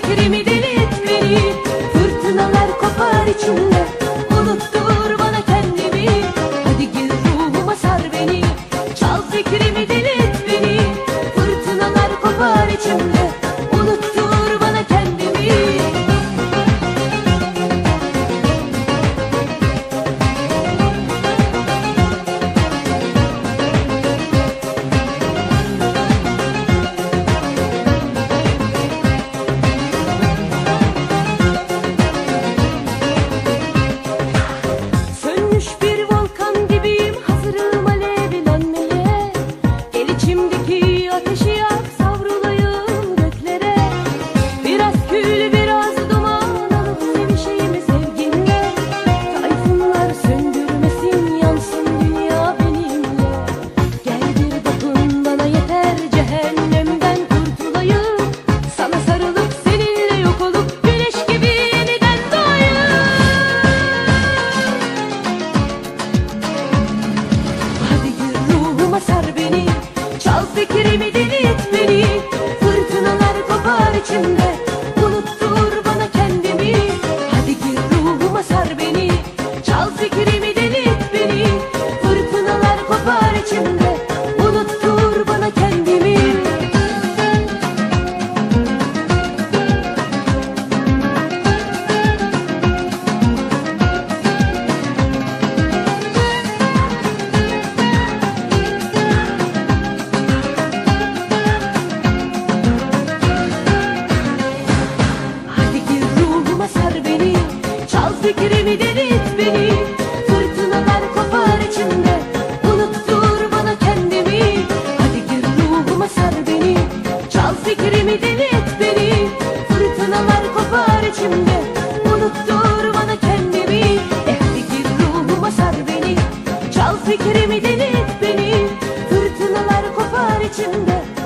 fikrimi deli etmeli. Fırtınalar kopar içimde. Thank you. et beni. Fırtınadan kopar içimde. Unuttur bana kendimi. Hadi gir ruhuma sar beni. Çal fikrimi deli beni. Fırtınalar kopar içimde. Unuttur bana kendimi. Hadi gir ruhuma sar beni. Çal fikrimi deli beni. Fırtınalar kopar içimde.